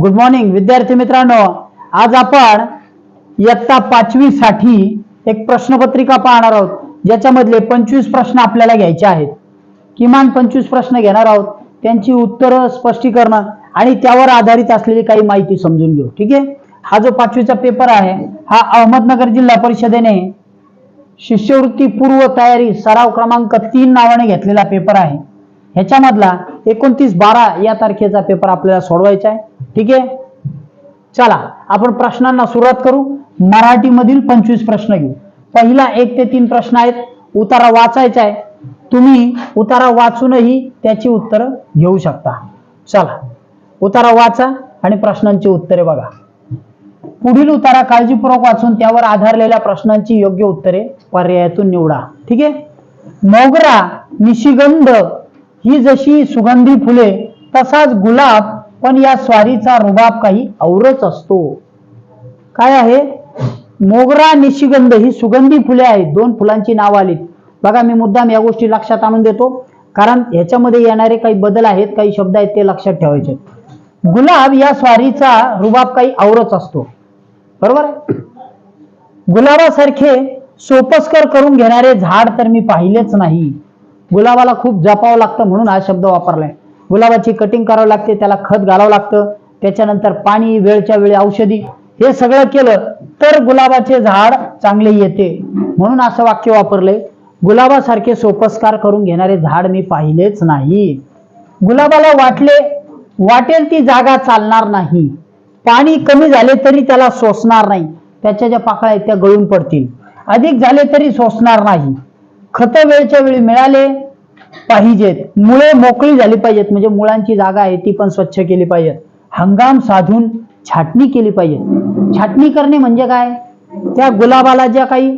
Good morning विद्यार्थी मित्रांनो. आज आपण इयत्ता पाचवी साठी एक प्रश्नपत्रिका पाहणार आहोत. ज्याच्यामधले पंचवीस प्रश्न आपल्याला घ्यायचे आहेत. किमान पंचवीस प्रश्न घेणार आहोत. त्यांची उत्तरं स्पष्टीकरण आणि त्यावर आधारित असलेली काही माहिती समजून घेऊ. ठीक आहे? हा जो पाचवीचा पेपर आहे हा अहमदनगर जिल्हा परिषदेने शिष्यवृत्ती पूर्व तयारी सराव क्रमांक तीन नावाने घेतलेला पेपर आहे. ह्याच्यामधला एकोणतीस बारा या तारखेचा पेपर आपल्याला सोडवायचा आहे. ठीक आहे? चला आपण प्रश्नांना सुरुवात करू. मराठीमधील पंचवीस प्रश्न घेऊ. पहिला एक ते तीन प्रश्न आहेत. उतारा वाचायचा आहे. तुम्ही उतारा वाचूनही त्याची उत्तरं घेऊ शकता. चला उतारा वाचा आणि प्रश्नांची उत्तरे बघा. पुढील उतारा काळजीपूर्वक वाचून त्यावर आधारलेल्या प्रश्नांची योग्य उत्तरे पर्यायातून निवडा. ठीक आहे? मोगरा निशिगंध ही जशी सुगंधी फुले तसाच गुलाब पण या स्वारीचा रुबाब काही औरच असतो. काय आहे? मोगरा निशिगंध ही सुगंधी फुले आहेत. दोन फुलांची नावं आलीत. बघा मी मुद्दाम या गोष्टी लक्षात आणून देतो. कारण ह्याच्यामध्ये येणारे काही बदल आहेत काही शब्द आहेत ते लक्षात ठेवायचे. गुलाब या स्वारीचा रुबाब काही औरच असतो. बरोबर आहे? गुलाबासारखे सोपस्कर करून घेणारे झाड तर मी पाहिलेच नाही. गुलाबाला खूप जपावं लागतं म्हणून हा शब्द वापरलाय. गुलाबाची कटिंग करावं लागते त्याला खत घालावं लागतं. त्याच्यानंतर पाणी वेळच्या वेळी औषधी हे सगळं केलं तर गुलाबाचे झाड चांगले येते. म्हणून असं वाक्य वापरलंय गुलाबासारखे सोपस्कार करून घेणारे झाड मी पाहिलेच नाही. गुलाबाला वाटले वाटेल ती जागा चालणार नाही. पाणी कमी झाले तरी त्याला सोसणार नाही. त्याच्या ज्या पाकळ्या आहेत त्या गळून पडतील. अधिक झाले तरी सोसणार नाही. खत वेळच्या वेळी मिळाले पाहिजेत. मुळे मोकळी झाली पाहिजेत. म्हणजे मुळांची जागा आहे ती पण स्वच्छ केली पाहिजे हंगाम साधून छाटणी केली पाहिजे छाटणी करणे म्हणजे काय? त्या गुलाबाला ज्या काही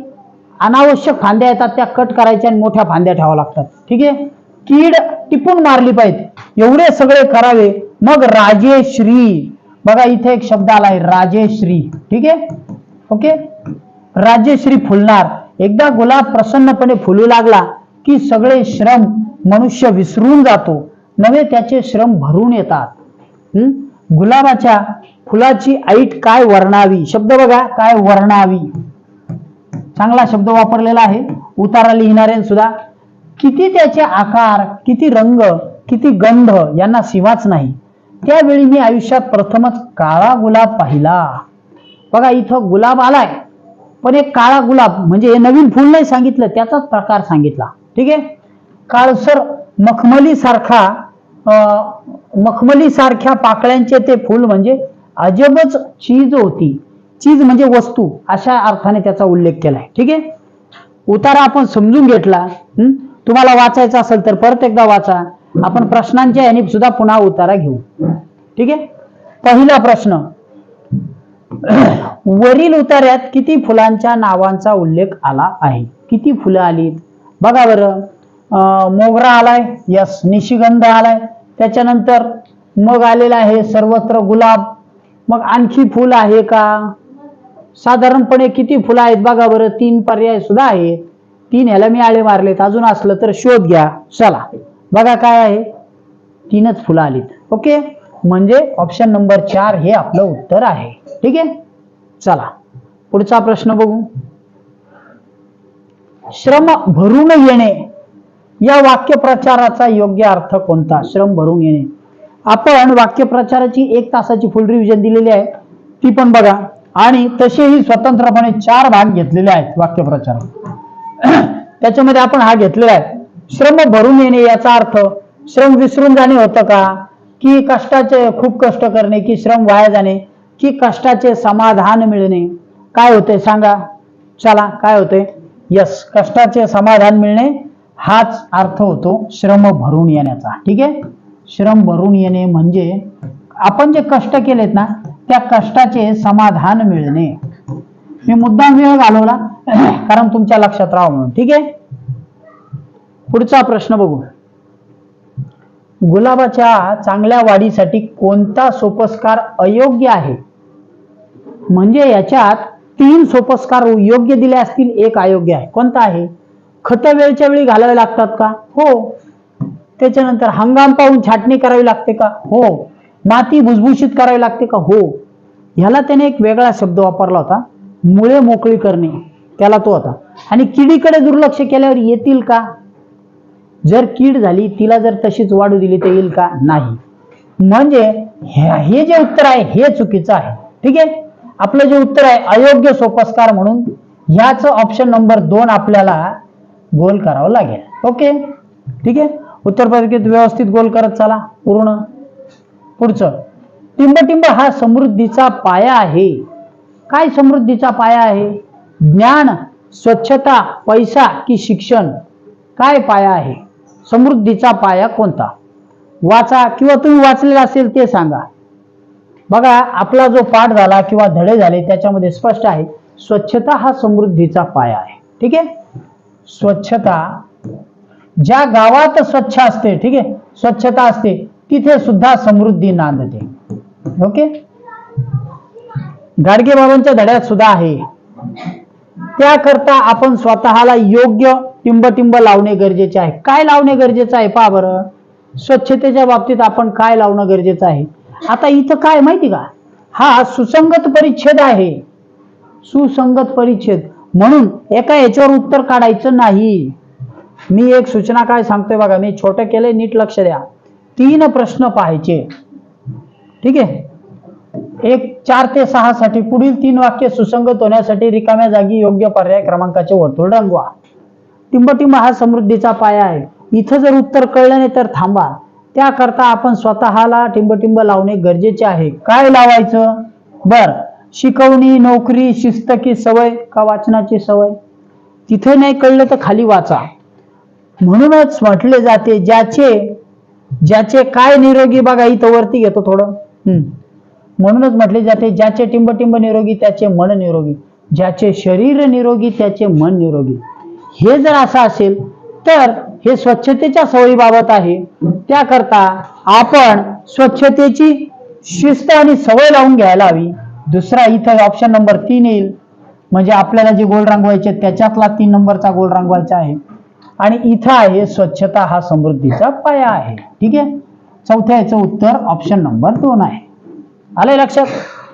अनावश्यक फांद्या येतात त्या कट करायच्या आणि मोठ्या फांद्या ठेवाव्या लागतात. ठीक आहे? कीड टिपून मारली पाहिजे एवढे सगळे करावे. मग राजेश्री. बघा इथे एक शब्द आलाय राजेश्री. ठीक आहे? ओके? राजेश्री फुलणार. एकदा गुलाब प्रसन्नपणे फुलू लागला की सगळे श्रम मनुष्य विसरून जातो. नवे त्याचे श्रम भरून येतात. गुलाबाच्या फुलाची ऐट काय वर्णावी? शब्द बघा काय वर्णावी? चांगला शब्द वापरलेला आहे. उतारा लिहिणारे सुद्धा. किती त्याचे आकार किती रंग किती गंध यांना सीमाच नाही. त्यावेळी मी आयुष्यात प्रथमच काळा गुलाब पाहिला. बघा इथं गुलाब आलाय. पण एक काळा गुलाब म्हणजे हे नवीन फुल नाही सांगितलं त्याचाच प्रकार सांगितला. ठीक आहे? काळसर मखमली सारखा मखमली सारख्या पाकळ्यांचे ते फूल म्हणजे अजबच चीज होती. चीज म्हणजे वस्तू अशा अर्थाने त्याचा उल्लेख केलाय. ठीक आहे? उतारा आपण समजून घेतला. तुम्हाला वाचायचा असेल तर परत एकदा वाचा. आपण प्रश्नांच्या याने सुद्धा पुन्हा उतारा घेऊ. ठीक आहे? पहिला प्रश्न. वरील उतार्यात किती फुलांच्या नावांचा उल्लेख आला आहे? किती फुलं आलीत? बघा बरं. मोगरा आलाय यस निशिगंध आलाय. त्याच्यानंतर मग आलेला आहे सर्वत्र गुलाब. मग आणखी फुल आहे का? साधारणपणे किती फुलं आहेत बघा बरं. तीन पर्याय सुद्धा आहेत. तीन ह्याला मी आळे मारलेत. अजून असलं तर शोध घ्या. चला. बघा काय आहे. तीनच फुलं आलीत. ओके? म्हणजे ऑप्शन नंबर चार हे आपलं उत्तर आहे. ठीक आहे? चला. पुढचा प्रश्न बघू. श्रम भरून येणे. या वाक्यप्रचाराचा योग्य अर्थ कोणता? श्रम भरून येणे. आपण वाक्यप्रचाराची एक तासाची फुल रिव्हिजन दिलेली आहे. ती पण बघा. आणि तसेही स्वतंत्रपणे चार भाग घेतलेले आहेत वाक्यप्रचार. त्याच्यामध्ये आपण हा घेतलेला आहे. श्रम भरून येणे याचा अर्थ श्रम विसरून जाणे होतं का? की कष्टाचे खूप कष्ट करणे की श्रम वाया जाणे की कष्टाचे समाधान मिळणे. काय होते सांगा? चला काय होते? यस कष्टाचे समाधान मिळणे हाच अर्थ होतो श्रम भरून येण्याचा. ठीक आहे? श्रम भरून येणे म्हणजे आपण जे कष्ट केलेत ना त्या कष्टाचे समाधान मिळणे. मी मुद्दाम वेळ घालवला कारण तुमच्या लक्षात राहा म्हणून. ठीक आहे? पुढचा प्रश्न बघू. गुलाबाच्या चांगल्या वाढीसाठी कोणता सोपस्कार अयोग्य आहे? म्हणजे याच्यात तीन सोपस्कार योग्य दिले असतील एक अयोग्य आहे. कोणता आहे? खतं वेळच्या वेळी घालावे लागतात का? हो. त्याच्यानंतर हंगाम पाहून छाटणी करावी लागते का? हो. माती भुसभुशीत करावी लागते का? हो. ह्याला त्याने एक वेगळा शब्द वापरला होता मुळे मोकळी करणे. त्याला तो होता. आणि किडीकडे दुर्लक्ष केल्यावर येतील का? जर कीड झाली तिला जर तशीच वाढू दिली तर येईल का? नाही. म्हणजे हे हे जे उत्तर आहे हे चुकीचं आहे. ठीक आहे? आपलं जे उत्तर आहे अयोग्य सोपस्कार म्हणून ह्याच ऑप्शन नंबर दोन आपल्याला गोल करावं लागेल. ओके? ठीक आहे? उत्तर प्रदेशात व्यवस्थित गोल करत चला पूर्ण. पुढचं. टिंबटिंब हा समृद्धीचा पाया आहे. काय समृद्धीचा पाया आहे? ज्ञान स्वच्छता पैसा की शिक्षण? काय पाया आहे? समृद्धीचा पाया कोणता? वाचा किंवा तुम्ही वाचलेला असेल ते सांगा. बघा आपला जो पाठ झाला किंवा धडे झाले त्याच्यामध्ये स्पष्ट आहे स्वच्छता हा समृद्धीचा पाया आहे. ठीक आहे? स्वच्छता. ज्या गावात स्वच्छ असते ठीक आहे? स्वच्छता असते तिथे सुद्धा समृद्धी नांदते. ओके? गाडगे बाबांच्या धड्यात सुद्धा आहे. त्याकरता आपण स्वतःला योग्य टिंबटिंब लावणे गरजेचे आहे. काय लावणे गरजेचं आहे पहा बरं. स्वच्छतेच्या बाबतीत आपण काय लावणं गरजेचं आहे? आता इथं काय माहिती का? हा सुसंगत परिच्छेद आहे. सुसंगत परिच्छेद. म्हणून एका याच्यावर उत्तर काढायचं नाही. मी एक सूचना काय सांगतोय बघा मी छोटं केलंय नीट लक्ष द्या. तीन प्रश्न पाहायचे. ठीक आहे? एक चार ते सहा साठी पुढील तीन वाक्य सुसंगत होण्यासाठी रिकाम्या जागी योग्य पर्याय क्रमांकाचे वर्तुळ रंगवा. टिंबटिंब हा समृद्धीचा पाया आहे. इथं जर उत्तर कळलं नाही तर थांबा. त्याकरता आपण स्वतःला टिंबटिंब लावणे गरजेचे आहे. काय लावायचं? बर. शिकवणी नोकरी शिस्त की सवय का वाचनाची सवय? तिथे नाही कळलं तर खाली वाचा. म्हणूनच म्हटले जाते ज्याचे ज्याचे काय निरोगी बघा इथं वरती घेतो थोडं. हम्म. म्हणूनच म्हटले जाते ज्याचे टिंबटिंब निरोगी त्याचे मन निरोगी. ज्याचे शरीर निरोगी त्याचे मन निरोगी. हे जर असं असेल तर हे स्वच्छतेच्या सवयीबाबत आहे. त्याकरता आपण स्वच्छतेची शिस्त आणि सवय लावून घ्यायला हवी. दुसरा इथं ऑप्शन नंबर तीन येईल. म्हणजे आपल्याला जे गोल रंगवायचे त्याच्यातला तीन नंबरचा गोल रंगवायचा आहे. आणि इथं आहे स्वच्छता हा समृद्धीचा पाया आहे. ठीक आहे? चौथ्या याचं उत्तर ऑप्शन नंबर दोन आहे. आलंय लक्षात?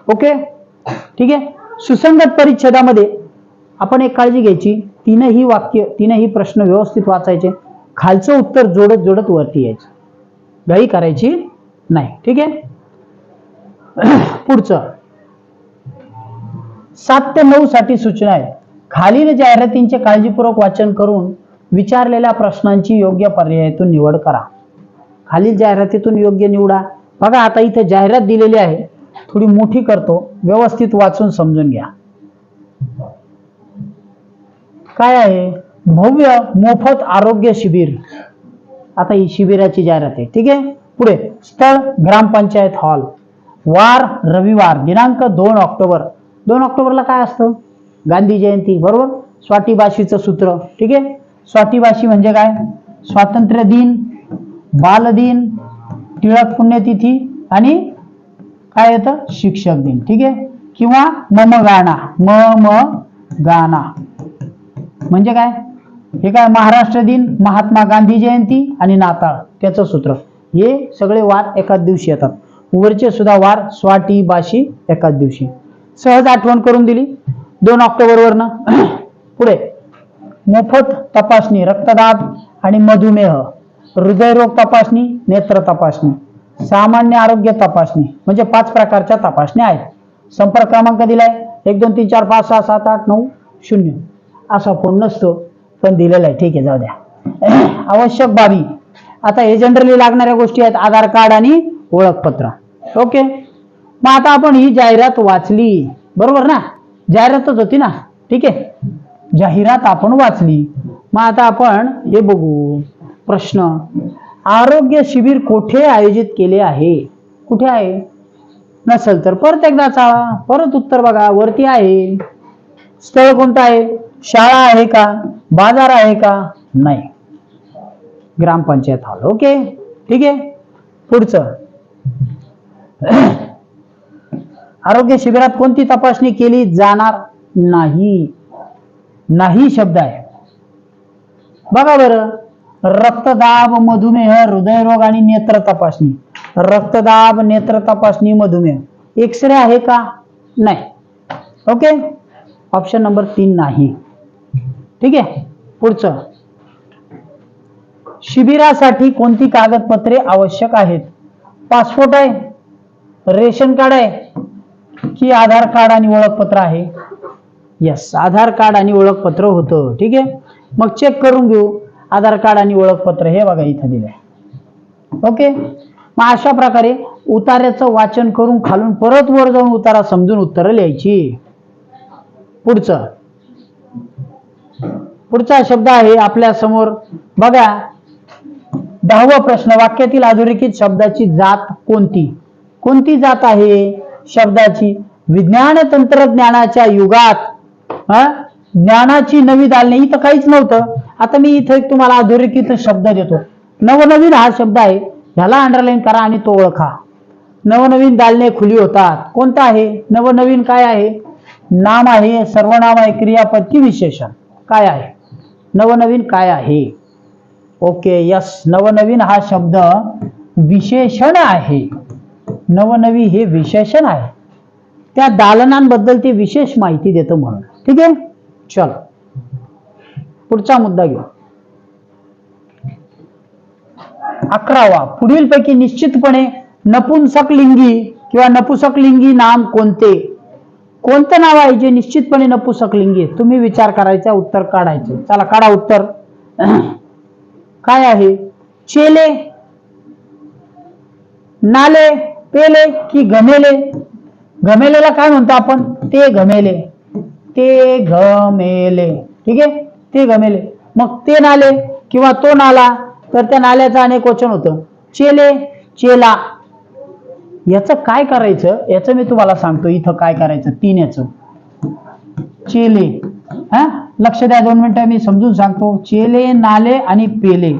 ओके ठीक आहे? सुसंगत परिच्छेदामध्ये आपण एक काळजी घ्यायची. तीनही वाक्य तीनही प्रश्न व्यवस्थित वाचायचे. खालचं उत्तर जोडत जोडत वरती यायचं. घाई करायची नाही. ठीक आहे? पुढचं. सात ते नऊ साठी सूचना आहे खालील जाहिरातींचे काळजीपूर्वक वाचन करून विचारलेल्या प्रश्नांची योग्य पर्यायातून निवड करा. खालील जाहिरातीतून योग्य निवडा. बघा आता इथे जाहिरात दिलेली आहे. थोडी मोठी करतो. व्यवस्थित वाचून समजून घ्या. काय आहे? भव्य मोफत आरोग्य शिबिर. आता ही शिबिराची जाहिरात आहे. ठीक आहे? पुढे स्थळ ग्रामपंचायत हॉल. वार रविवार दिनांक दोन ऑक्टोबर. दोन ऑक्टोबरला काय असतं? गांधी जयंती बरोबर? स्वाटीभाषीचं सूत्र ठीक आहे? स्वाटीभाषी म्हणजे काय? स्वातंत्र्य दिन बालदिन टिळक पुण्यतिथी आणि काय येतं? शिक्षक दिन ठीक आहे? किंवा मम गाणा म म गाणा म्हणजे काय? हे काय? महाराष्ट्र दिन महात्मा गांधी जयंती आणि नाताळ त्याचं सूत्र. हे सगळे वार एकाच दिवशी येतात. वरचे सुद्धा वार स्वाटी बाशी एकाच दिवशी. सहज आठवण करून दिली. दोन ऑक्टोबरवरनं. पुढे. मोफत तपासणी रक्तदाब आणि मधुमेह. हृदयरोग तपासणी नेत्र तपासणी. सामान्य आरोग्य तपासणी. म्हणजे पाच प्रकारच्या तपासण्या आहेत. संपर्क क्रमांक दिलाय. एक दोन तीन चार पाच सहा सात आठ नऊ शून्य. असा फोन नसतो पण दिलेला आहे. ठीक आहे. जाऊ द्या. आवश्यक बाबी. आता हे जनरली लागणाऱ्या गोष्टी आहेत. आधार कार्ड आणि ओळखपत्र. ओके? मग आता आपण ही जाहिरात वाचली. बरोबर ना? जाहिरातच होती ना? ठीक आहे? जाहिरात आपण वाचली. मग आता आपण हे बघू. प्रश्न. आरोग्य शिबिर कुठे आयोजित केले आहे? कुठे आहे? नसेल तर परत एकदा चाळा परत उत्तर बघा. वरती आहे. स्थळ कोणतं आहे? शाळा आहे का? बाजार आहे का? नाही. ग्रामपंचायत हॉल. ओके. ठीक आहे? पुढचं. आरोग्य शिबिरात कोणती तपासणी केली जाणार नाही? नाही शब्द आहे. बघा बरं. रक्तदाब मधुमेह हृदयरोग आणि नेत्र तपासणी. रक्तदाब नेत्र तपासणी मधुमेह. एक्सरे आहे का? नाही. ओके ऑप्शन नंबर तीन नाही. ठीक आहे? पुढचं. शिबिरासाठी कोणती कागदपत्रे आवश्यक आहेत? पासपोर्ट आहे. रेशन कार्ड आहे. की आधार कार्ड आणि ओळखपत्र आहे? येस आधार कार्ड आणि ओळखपत्र होतं. ठीक आहे? मग चेक करून घेऊ. आधार कार्ड आणि ओळखपत्र हे बघा इथं दिलंय. ओके मग अशा प्रकारे उतार्याचं वाचन करून खालून परत वर जाऊन उतारा समजून उत्तरं लिहायची. पुढचं. पुढचा शब्द आहे आपल्यासमोर. बघा दहावा प्रश्न. वाक्यातील अधोरेखित शब्दाची जात कोणती? कोणती जात आहे? शब्दाची विज्ञान तंत्रज्ञानाच्या युगात ज्ञानाची नवी दालने इथं काहीच नव्हतं. आता मी इथं एक तुम्हाला अधोरेखित शब्द देतो. नवनवीन हा शब्द आहे ह्याला अंडरलाईन करा आणि तो ओळखा. नवनवीन दालने खुली होतात. कोणता आहे? नवनवीन काय आहे? नाम आहे सर्वनाम आहे क्रियापद की विशेषण? काय आहे? नवनवीन काय आहे? ओके यस नवनवीन हा शब्द विशेषण आहे. नवनवी हे विशेषण आहे. त्या दालनांबद्दल ते विशेष माहिती देतं म्हणून. ठीक आहे? चल. पुढचा मुद्दा घेऊ. अकरावा. पुढील पैकी निश्चितपणे नपुंसक लिंगी किंवा नपुसक लिंगी नाम कोणते? कोणतं नाव आहे जे निश्चितपणे नपुसक लिंगी तुम्ही विचार करायचा उत्तर काढायचं. चला काढा उत्तर. काय आहे? चेले. नाले. पेले की घमेले? घमेलेला काय म्हणतो आपण? ते घमेले. ते घमेले. ठीक आहे? ते घमेले. मग ते नाले किंवा तो नाला तर त्या नाल्याचं अनेक वचन होतं. चेले चेला. याचं काय करायचं? याचं मी तुम्हाला सांगतो इथं काय करायचं? तीन याचं. चेले. हा? लक्ष द्या दोन मिनिटं मी समजून सांगतो. चेले नाले आणि पेले.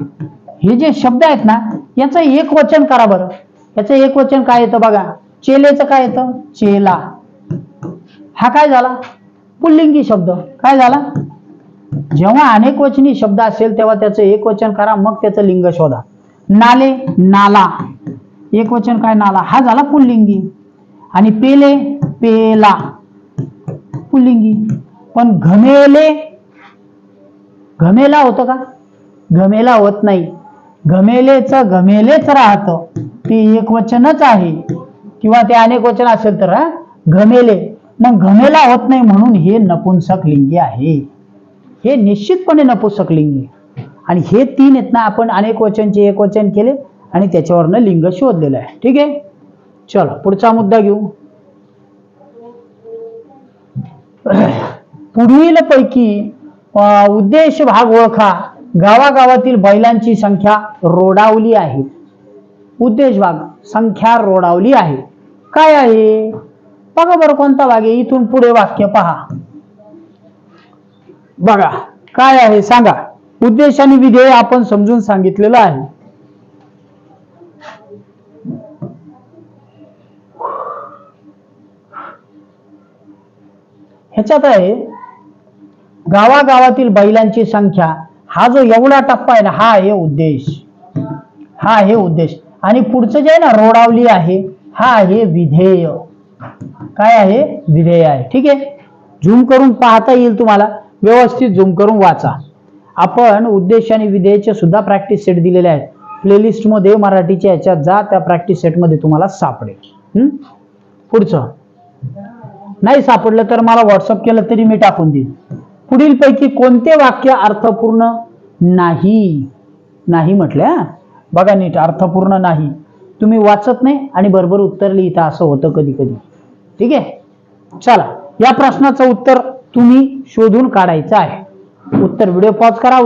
हे जे शब्द आहेत ना याचं एक वचन करा बरं. याचं एक वचन काय येतं बघा? चेलेचं काय येतं? चेला. हा काय झाला? पुल्लिंगी शब्द. काय झाला? जेव्हा अनेक वचनी शब्द असेल तेव्हा त्याचं एक वचन करा मग त्याचं लिंग शोधा. नाले नाला. एक वचन काय? नाला. हा झाला पुल्लिंगी. आणि पेले पेला. पुल्लिंगी. पण घमेले घमेला होतं का? घमेला होत नाही. घमेलेच घमेलेच राहतं. ते एक वचनच आहे. किंवा ते अनेक वचन असेल तर घमेले. मग घमेला होत नाही म्हणून हे नपुंसक लिंगी आहे. हे निश्चितपणे नपुंसक लिंगी. आणि हे तीन आहेत ना आपण अनेक वचनचे एक वचन केले आणि त्याच्यावरनं लिंग शोधलेलं आहे. ठीक आहे? चलो पुढचा मुद्दा घेऊ. पुढील पैकी उद्देश भाग ओळखा. गावागावातील बैलांची संख्या रोडावली आहे. उद्देश भाग संख्या रोडावली आहे. काय आहे? बघा बरं कोणता भाग आहे इथून पुढे वाक्य पहा. बघा काय आहे सांगा. उद्देश आणि विधेय आपण समजून सांगितलेलं आहे. ह्याच्यात आहे गावागावातील बैलांची संख्या हा जो एवढा टप्पा आहे ना हा आहे उद्देश. हा आहे उद्देश. आणि पुढचं जे आहे ना रोडावली आहे हा आहे विधेय. काय आहे? विधेय आहे. ठीक आहे? झूम करून पाहता येईल तुम्हाला. व्यवस्थित झूम करून वाचा. आपण उद्देश आणि विधेयचे सुद्धा प्रॅक्टिस सेट दिलेले आहेत. प्लेलिस्टमध्ये मराठीच्या याच्यात जा त्या प्रॅक्टिस सेटमध्ये तुम्हाला सापडेल. हम्म? पुढचं. नाही सापडलं तर मला व्हॉट्सअप केलं तरी मी टाकून देईन. पुढील पैकी कोणते वाक्य अर्थपूर्ण? नाही. नाही म्हटलं हा? बघा नीट अर्थपूर्ण नाही. तुम्ही वाचत नाही आणि बरोबर उत्तर लिहिता असं होतं कधी कधी ठीक आहे? चला या प्रश्नाचं उत्तर तुम्ही शोधून काढायचं आहे. उत्तर व्हिडिओ पॉज करा.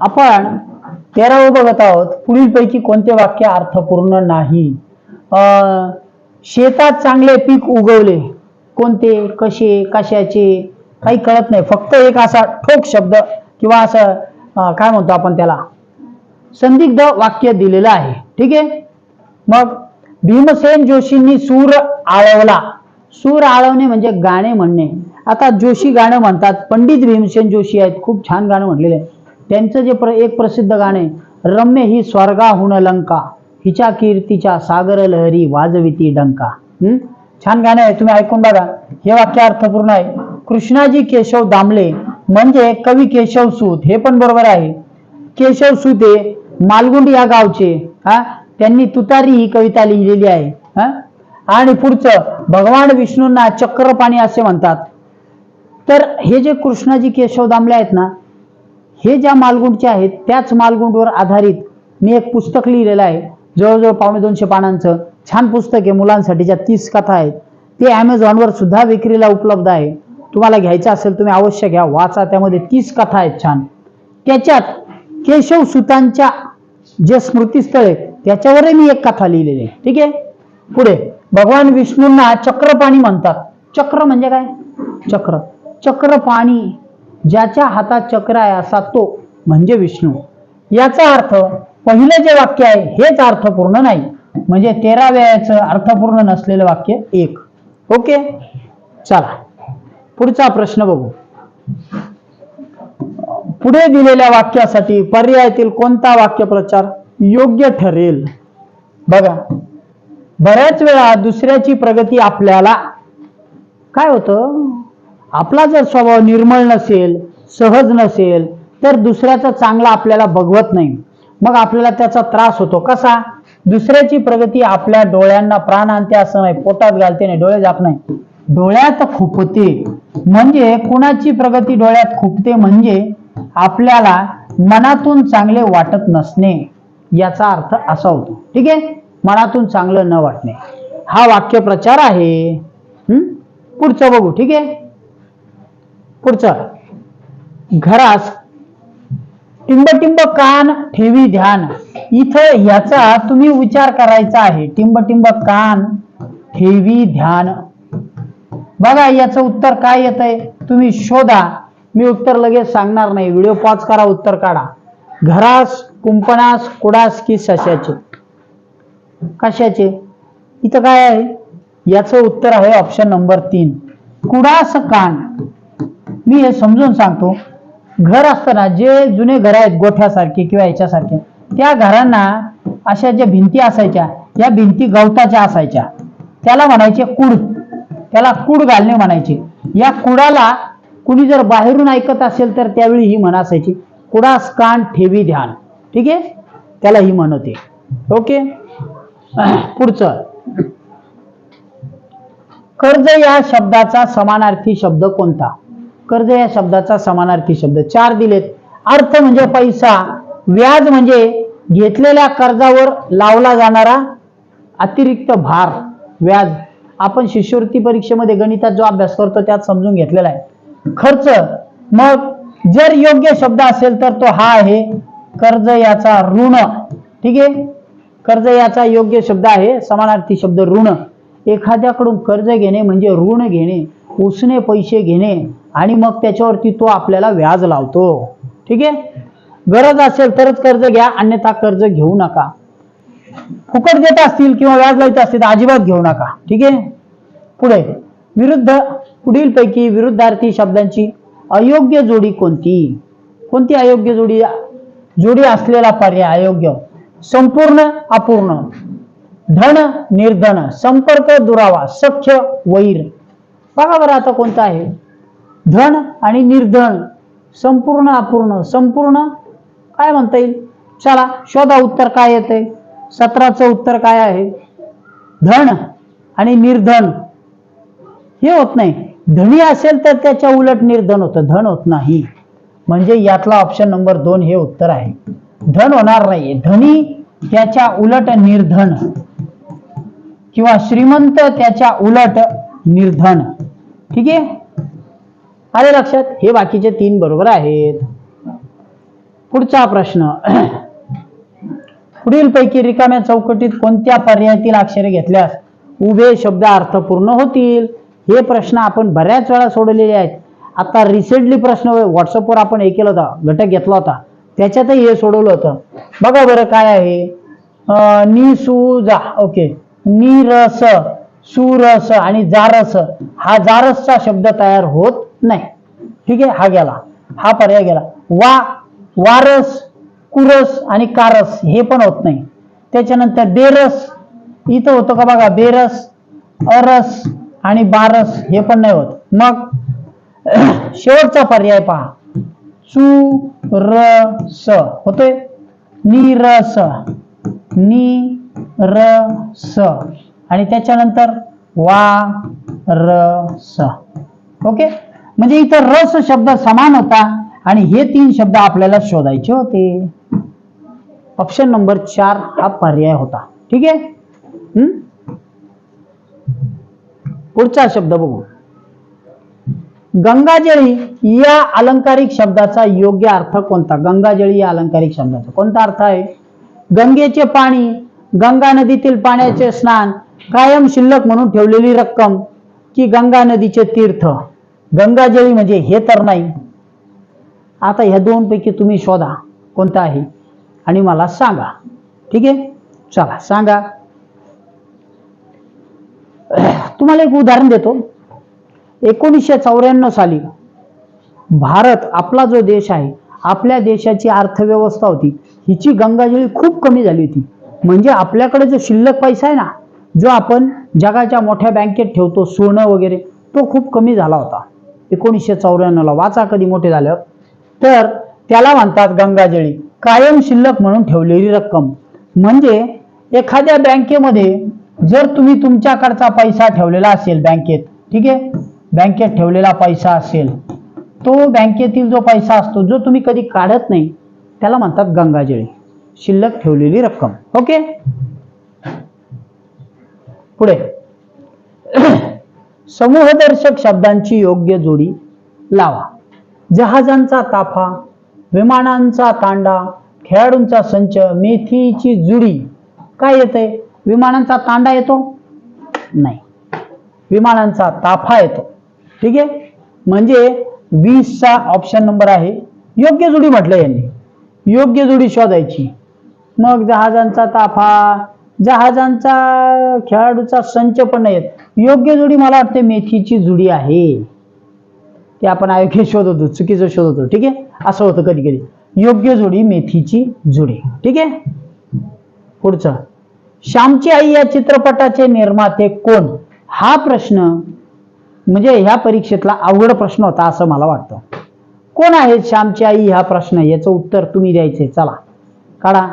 आपण तेरावं बघत आहोत. पुढील पैकी कोणते वाक्य अर्थपूर्ण नाही? अं, शेतात चांगले पीक उगवले. कोणते? कसे? कशाचे? काही कळत नाही. फक्त एक असा ठोक शब्द किंवा असं काय म्हणतो आपण त्याला? संदिग्ध वाक्य दिलेलं आहे. ठीक आहे? मग भीमसेन जोशींनी सूर आळवला. सूर आळवणे म्हणजे गाणे म्हणणे. आता जोशी गाणं म्हणतात. पंडित भीमसेन जोशी आहेत. खूप छान गाणं म्हटलेलं आहे. त्यांचं जे प्र एक प्रसिद्ध गाणे रम्य ही स्वर्गाहून लंका. हिच्या कीर्तीच्या सागर लहरी वाजविती डंका. हम्म? छान गाणं आहे. तुम्ही ऐकून बघा. हे वाक्य अर्थपूर्ण आहे. कृष्णाजी केशव दामले म्हणजे कवी केशव सूत. हे पण बरोबर आहे. केशव सुते मालगुंड या गावचे हा? त्यांनी तुतारी ही कविता लिहिलेली आहे हा? आणि पुढचं भगवान विष्णूंना चक्रपाणी असे म्हणतात. तर हे जे कृष्णाजी केशव दामले आहेत ना हे ज्या मालगुंडचे आहेत त्याच मालगुंडवर आधारित मी एक पुस्तक लिहिलेलं आहे. जवळजवळ पावणे दोनशे पानांचं. छान पुस्तक आहे मुलांसाठी ज्या तीस कथा आहेत ते ॲमेझॉनवर सुद्धा विक्रीला उपलब्ध आहे. तुम्हाला घ्यायचं असेल तुम्ही अवश्य घ्या. वाचा त्यामध्ये तीस कथा आहेत छान. त्याच्यात केशव सुतांच्या जे स्मृतीस्थळ आहे त्याच्यावरही मी एक कथा लिहिलेली आहे. ठीक आहे? पुढे भगवान विष्णूंना चक्रपाणी म्हणतात. चक्र म्हणजे काय? चक्र. चक्रपाणी ज्याच्या हातात चक्र आहे असा तो म्हणजे विष्णू. याचा अर्थ पहिलं जे वाक्य आहे हेच अर्थपूर्ण नाही. म्हणजे तेराव्याचं अर्थपूर्ण नसलेलं वाक्य एक. ओके? चला. पुढचा प्रश्न बघू. पुढे दिलेल्या वाक्यासाठी पर्यायातील कोणता वाक्यप्रचार योग्य ठरेल? बघा बऱ्याच वेळा दुसऱ्याची प्रगती आपल्याला काय होतं? आपला जर स्वभाव निर्मळ नसेल सहज नसेल तर दुसऱ्याचा चांगला आपल्याला बघवत नाही. मग आपल्याला त्याचा त्रास होतो. कसा? दुसऱ्याची प्रगती आपल्या डोळ्यांना प्राण आणते असं नाही पोटात घालते नाही डोळे जात नाही डोळ्यात खुपते. म्हणजे कुणाची प्रगती डोळ्यात खुपते म्हणजे आपल्याला मनातून चांगले वाटत नसणे याचा अर्थ असा होतो. ठीक आहे? मनातून चांगलं न वाटणे. हा वाक्यप्रचार आहे. हम्म? पुढचं बघू. ठीक आहे? पुढचं. घरास टिंबटिंब कान ठेवी ध्यान. इथं याचा तुम्ही विचार करायचा आहे. टिंबटिंब कान ठेवी ध्यान. बघा याचं उत्तर काय येत आहे तुम्ही शोधा. मी उत्तर लगेच सांगणार नाही. व्हिडिओ पॉज करा उत्तर काढा. घरास कुंपणास कुडास की सशाचे कशाचे? इथं काय आहे? याचं उत्तर आहे ऑप्शन नंबर तीन. कुडास कान. मी हे समजून सांगतो. घर असताना जे जुने घर आहेत गोठ्यासारखे किंवा याच्यासारखे त्या घरांना अशा ज्या भिंती असायच्या या भिंती गवताच्या असायच्या. त्याला म्हणायचे कुड. त्याला कुड घालणे म्हणायचे. या कुडाला कुणी जर बाहेरून ऐकत असेल तर त्यावेळी ही म्हण असायची कुडास कान ठेवी ध्यान. ठीक आहे? त्याला ही म्हण होते ओके? पुढचं. कर्ज या शब्दाचा समानार्थी शब्द कोणता? कर्ज या शब्दाचा समानार्थी शब्द. चार दिलेत. अर्थ म्हणजे पैसा. व्याज म्हणजे घेतलेल्या कर्जावर लावला जाणारा अतिरिक्त भार व्याज. आपण शिष्यवृत्ती परीक्षेमध्ये गणितात जो अभ्यास करतो त्यात समजून घेतलेला आहे. खर्च. मग जर योग्य शब्द असेल तर तो हा आहे कर्ज याचा ऋण. ठीक आहे? कर्ज याचा योग्य शब्द आहे समानार्थी शब्द ऋण. एखाद्याकडून कर्ज घेणे म्हणजे ऋण घेणे उसने पैसे घेणे आणि मग त्याच्यावरती तो आपल्याला व्याज लावतो. ठीक आहे? गरज असेल तरच कर्ज घ्या अन्यथा कर्ज घेऊ नका. फुकट देत असतील किंवा व्याज लावत असतील तर अजिबात घेऊ नका. ठीक आहे? पुढे. विरुद्ध पुढील पैकी विरुद्धार्थी शब्दांची अयोग्य जोडी कोणती? कोणती अयोग्य जोडी? जोडी असलेला पर्याय अयोग्य संपूर्ण अपूर्ण. धन निर्धन संपर्क दुरावा सख्य वैर. बघा बरं आता कोणतं आहे. धन आणि निर्धन संपूर्ण अपूर्ण. संपूर्ण काय म्हणता येईल? चला शोधा उत्तर काय येते सतराचं उत्तर काय आहे? धन आणि निर्धन. हे होत नाही. धनी असेल तर त्याच्या उलट निर्धन होतं. धन होत नाही. म्हणजे यातला ऑप्शन नंबर दोन हे उत्तर आहे. धन होणार नाही धनी त्याच्या उलट निर्धन. किंवा श्रीमंत त्याच्या उलट निर्धन. ठीक आहे? आले लक्षात? हे बाकीचे तीन बरोबर आहेत. पुढचा प्रश्न. पुढील पैकी रिकाम्या चौकटीत कोणत्या पर्यायातील अक्षरे घेतल्यास उभे शब्द अर्थपूर्ण होतील? हे प्रश्न आपण बऱ्याच वेळा सोडवलेले आहेत. आता रिसेंटली प्रश्न व्हॉट्सअपवर आपण हे केलं होता घटक घेतला होता. त्याच्यातही हे सोडवलं होतं. बघा बरं काय आहे. निसुजा नि ओके. निरस सुरस आणि जारस हा जारसचा शब्द तयार होत नाही. ठीक आहे? हा गेला. हा पर्याय गेला. वा वारस कुरस आणि कारस हे पण होत नाही. त्याच्यानंतर बेरस. इथं होतं का बघा? बेरस अरस आणि बारस हे पण नाही होत. मग शेवटचा पर्याय पहा. चू र स होतोय. स नी र स आणि त्याच्यानंतर वा र स ओके? म्हणजे इथं रस शब्द समान होता आणि हे तीन शब्द आपल्याला शोधायचे होते. ऑप्शन नंबर चार हा पर्याय होता. ठीक आहे? हम्म? पुढचा शब्द बघू. गंगाजळी या अलंकारिक शब्दाचा योग्य अर्थ कोणता? गंगाजळी या अलंकारिक शब्दाचा. कोणता अर्थ आहे? गंगेचे पाणी गंगा नदीतील पाण्याचे स्नान कायम शिल्लक म्हणून ठेवलेली रक्कम की गंगा नदीचे तीर्थ. गंगाजळी म्हणजे हे तर नाही. आता ह्या दोन पैकी तुम्ही शोधा कोणता आहे आणि मला सांगा. ठीक आहे? चला सांगा. तुम्हाला एक उदाहरण देतो. एकोणीसशे चौऱ्याण्णव साली भारत आपला जो देश आहे आपल्या देशाची अर्थव्यवस्था होती हिची गंगाजळी खूप कमी झाली होती. म्हणजे आपल्याकडे जो शिल्लक पैसा आहे ना जो आपण जगाच्या मोठ्या बँकेत ठेवतो सोनं वगैरे तो खूप कमी झाला होता. एकोणीसशे चौऱ्याण्णवला वाचा कधी मोठे झाल्यावर. तर त्याला म्हणतात गंगाजळी. कायम शिल्लक म्हणून ठेवलेली रक्कम. म्हणजे एखाद्या बँकेमध्ये जर तुम्ही तुमच्याकडचा पैसा ठेवलेला असेल बँकेत ठीक आहे? बँकेत ठेवलेला पैसा असेल तो बँकेतील जो पैसा असतो जो तुम्ही कधी काढत नाही त्याला म्हणतात गंगाजळी. शिल्लक ठेवलेली रक्कम ओके? पुढे. समूहदर्शक शब्दांची योग्य जोडी लावा. जहाजांचा ताफा विमानांचा तांडा खेळाडूंचा संच मेथीची जुडी. काय येते विमानांचा तांडा येतो? नाही. विमानांचा ताफा येतो. ठीक आहे? म्हणजे वीसचा ऑप्शन नंबर आहे. योग्य जोडी म्हटलं यांनी. योग्य जोडी शोधायची. मग जहाजांचा ताफा जहाजांचा खेळाडूचा संच पण नाही येत योग्य जोडी मला वाटते मेथीची जुडी आहे. ते आपण अयोग्य शोधतो चुकीचं शोधतो. ठीक आहे? असं होतं कधी कधी योग्य जोडी मेथीची जुडी. ठीक आहे? पुढचं. श्यामची आई या चित्रपटाचे निर्माते कोण? हा प्रश्न म्हणजे ह्या परीक्षेतला अवघड प्रश्न होता असं मला वाटतं. कोण आहे श्यामची आई? हा प्रश्न याचं उत्तर तुम्ही द्यायचंय चला. काढा.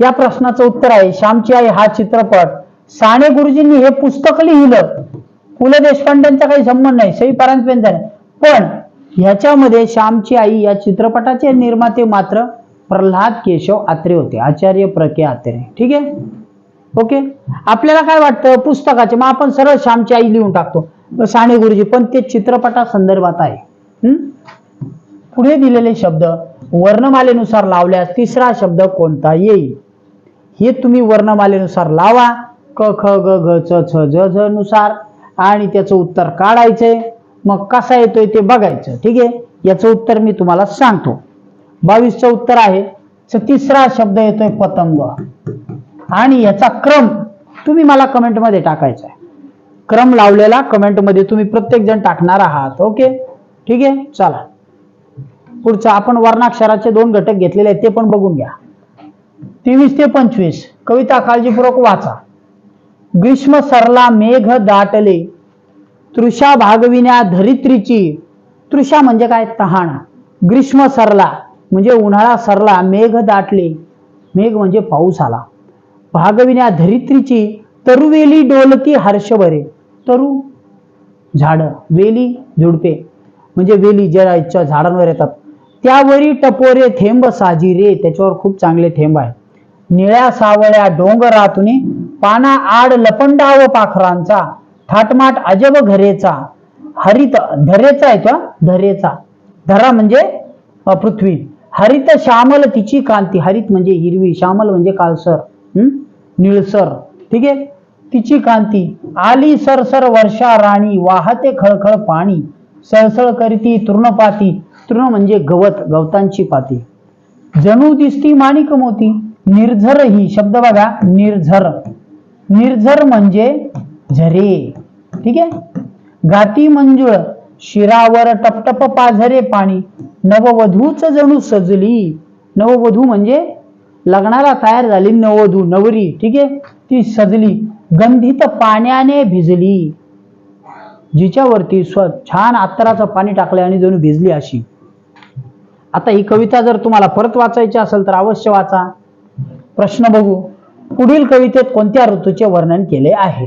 या प्रश्नाचं उत्तर आहे श्यामची आई हा चित्रपट साने गुरुजींनी हे पुस्तक लिहिलं. पु ल देशपांडेंचा काही संबंध नाही सई परांजपेंचा नाही. पण ह्याच्यामध्ये श्यामची आई या चित्रपटाचे निर्माते मात्र प्रल्हाद केशव आत्रे होते. आचार्य प्रके आत्रे. ठीक आहे? ओके? आपल्याला काय वाटतं? पुस्तकाचे मग आपण सरळ श्यामची आई लिहून टाकतो. साने गुरुजी पण ते चित्रपटा संदर्भात आहे. हम्म? पुढे दिलेले शब्द वर्णमालेनुसार लावल्यास तिसरा शब्द कोणता? येईल. हे तुम्ही वर्णमालेनुसार लावा. क ख ग घ च छ ज झ नुसार. आणि त्याचं उत्तर काढायचंय. मग कसा येतोय ते बघायचं. ठीक आहे? याचं उत्तर मी तुम्हाला सांगतो. बावीसचं उत्तर आहे. च तिसरा शब्द येतोय पतंग. आणि याचा क्रम तुम्ही मला कमेंटमध्ये टाकायचा आहे. क्रम लावलेला कमेंटमध्ये तुम्ही प्रत्येक जण टाकणार आहात. ओके? ठीक आहे? चला. पुढचं आपण वर्णाक्षराचे दोन घटक घेतलेले आहेत ते पण बघून घ्या. तेवीस ते पंचवीस. कविता काळजीपूर्वक वाचा. ग्रीष्म सरला मेघ दाटले. तृषा भागविण्या धरित्रीची. तृषा म्हणजे काय? तहान ग्रीष्म सरला. म्हणजे उन्हाळा सरला मेघ दाटले. मेघ म्हणजे पाऊस आला. भागविण्या धरित्रीची तरुवेली डोलती हर्षभरे. तरु झाड वेली झुडपे. म्हणजे वेली ज्या झाडांवर येतात. त्यावरी टपोरे थेंब साजी रे त्याच्यावर खूप चांगले थेंब आहे निळ्या सावळ्या डोंगरातून पाना आड लपंडाव पाखरांचा थाटमाट अजब घरेचा हरित धरेचा आहे धरेचा. धरा म्हणजे पृथ्वी. हरित श्यामल तिची कांती. हरित म्हणजे हिरवी श्यामल म्हणजे कालसर हम्म? निळसर ठीक आहे? तिची कांती. आली सरसर वर्षा राणी वाहते खळखळ पाणी. सळसळ करीती तृणपाती तृण म्हणजे गवत गवतांची पाती. जणू दिसती माणिक मोती. निर्झर ही शब्द बघा. निर्झर. निर्झर म्हणजे झरे. ठीक आहे? गाती मंजुळ. शिरावर टपटप पाझरे पाणी. नववधूच जणू सजली. नववधू म्हणजे लग्नाला तयार झाली नववधू नवरी. ठीक आहे? ती सजली. गंधित पाण्याने भिजली. जिच्यावरती स्व छान अत्तराचं पाणी टाकलं आणि जणू भिजली अशी. आता ही कविता जर तुम्हाला परत वाचायची असेल तर अवश्य वाचा. प्रश्न बघू. पुढील कवितेत कोणत्या ऋतूचे वर्णन केले आहे?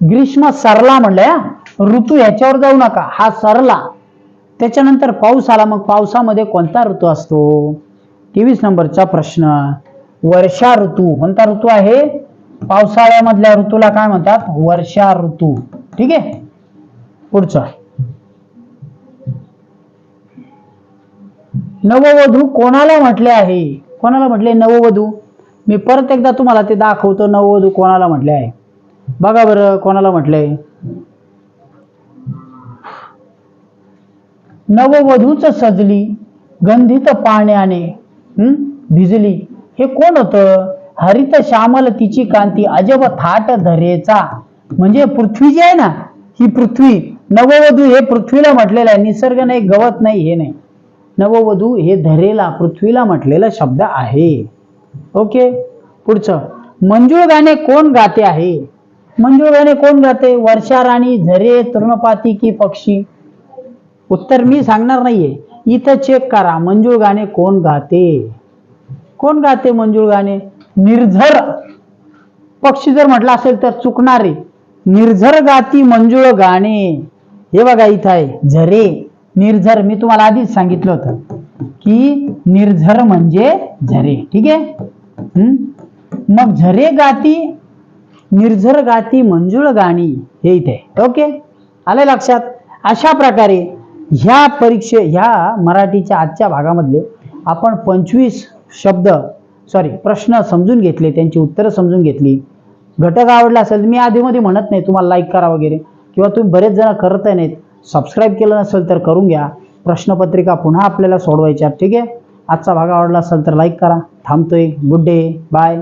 ग्रीष्म सरला म्हणलंय ऋतू ह्याच्यावर जाऊ नका. हा सरला. त्याच्यानंतर पाऊस आला मग पावसामध्ये कोणता ऋतू असतो? तेवीस नंबरचा प्रश्न. वर्षा ऋतू. कोणता ऋतू आहे? पावसाळ्यामधल्या ऋतूला काय म्हणतात? वर्षा ऋतू. ठीक आहे? पुढचा नववधू कोणाला म्हटले आहे? कोणाला म्हटले नववधू? मी परत एकदा तुम्हाला ते दाखवतो. नववधू कोणाला म्हटले आहे? बघा बरं कोणाला म्हटलंय नववधूच सजली गंधित पाण्याने भिजली. हे कोण होतं? हरित श्यामल तिची कांती अजब थाट धरेचा. म्हणजे पृथ्वी जी आहे ना ही पृथ्वी नववधू हे पृथ्वीला म्हटलेलं आहे निसर्ग नाही गवत नाही हे नाही. नववधू हे धरेला पृथ्वीला म्हटलेला शब्द आहे. ओके? पुढचं. मंजूळ गाणे कोण गाते आहे? मंजूळ गाणे कोण गाते? वर्षा राणी झरे तृणपाती की पक्षी? उत्तर मी सांगणार नाहीये. इथं चेक करा मंजूळ गाणे कोण गाते? कोण गाते मंजूळ गाणे? निर्झर. पक्षी जर म्हटलं असेल तर चुकणारे. निर्झर गाती मंजूळ गाणे. हे बघा इथं आहे झरे. निर्झर मी तुम्हाला आधीच सांगितलं होतं की निर्झर म्हणजे झरे. ठीक आहे? हम्म? मग झरे गाती निर्झर गाती मंजूळ गाणी हे इथे ओके? आलं लक्षात? अशा प्रकारे ह्या परीक्षे ह्या मराठीच्या आजच्या भागामधले आपण पंचवीस शब्द सॉरी प्रश्न समजून घेतले त्यांची उत्तरं समजून घेतली. घटक आवडला असेल तर मी आधीमध्ये म्हणत नाही तुम्हाला लाईक करा वगैरे. किंवा तुम्ही बरेच जण करत नाहीत सबस्क्राईब केलं नसेल तर करून घ्या. प्रश्नपत्रिका पुन्हा आपल्याला सोडवायच्या ठीक आहे? आजचा भाग आवडला असेल तर लाईक करा. थांबतोय. Good day bye